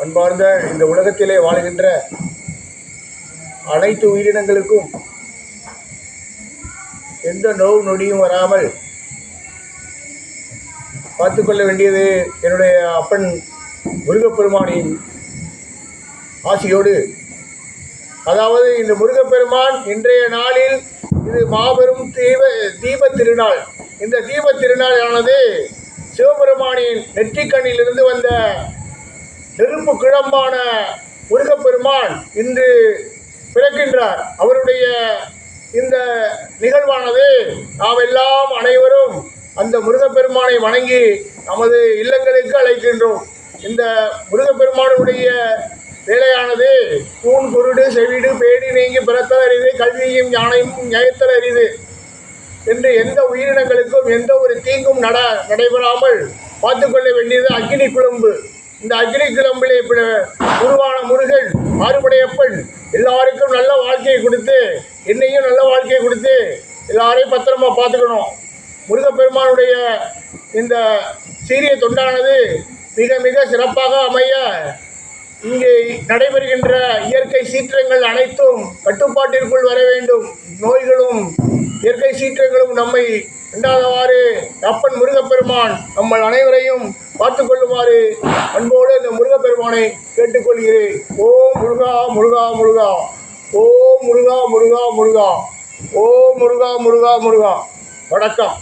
அன்பார்ந்த இந்த உலகத்திலே வாழ்கின்ற அனைத்து உயிரினங்களுக்கும் எந்த நோவு நொடியும் வராமல் பார்த்துக்கொள்ள வேண்டியது என்னுடைய அப்பன் முருகப்பெருமானின் ஆசியோடு. அதாவது இந்த முருகப்பெருமான் இன்றைய நாளில் இது மாபெரும் தீப தீப திருநாள் இந்த தீப திருநாளானது சிவபெருமானின் நெற்றிக்கண்ணிலிருந்து வந்த நெருப்பு கிழம்பான முருகப்பெருமான் இன்று பிறக்கின்றார். அவருடைய இந்த நிகழ்வானது நாம் எல்லாம் அனைவரும் அந்த முருகப்பெருமானை வணங்கி நமது இல்லங்களுக்கு அழைக்கின்றோம். இந்த முருகப்பெருமானுடைய வேலையானது தூண் குருடு செவிடு பேடி நீங்கி பிறத்தல் அறிவு கல்வியும் ஞானையும் நியாயத்தல் அறிவு என்று எந்த உயிரினங்களுக்கும் எந்த ஒரு தீங்கும் நட நடைபெறாமல் பார்த்துக்கொள்ள வேண்டியது அக்னி குழம்பு. இந்த அக்னி கிளம்பிலே இப்ப உருவான முருகன் ஆறுபடையப்பன் எல்லாருக்கும் நல்ல வாழ்க்கையை கொடுத்து என்னையும் நல்ல வாழ்க்கையை கொடுத்து எல்லாரையும் பத்திரமா பார்த்துக்கணும். முருகப்பெருமானுடைய இந்த சீரிய தொண்டானது மிக மிக சிறப்பாக அமைய இங்கே நடைபெறுகின்ற இயற்கை சீற்றங்கள் அனைத்தும் கட்டுப்பாட்டிற்குள் வர வேண்டும். நோய்களும் இயற்கை சீற்றங்களும் நம்மை உண்டாதவாறு அப்பன் முருகப்பெருமான் நம்மள் அனைவரையும் பார்த்து கொள்ளுமாறு அன்போடு இந்த முருகப்பெருமானை கேட்டுக்கொள்கிறேன். ஓம் முருகா முருகா முருகா. ஓம் முருகா முருகா முருகா. ஓம் முருகா முருகா முருகா. வணக்கம்.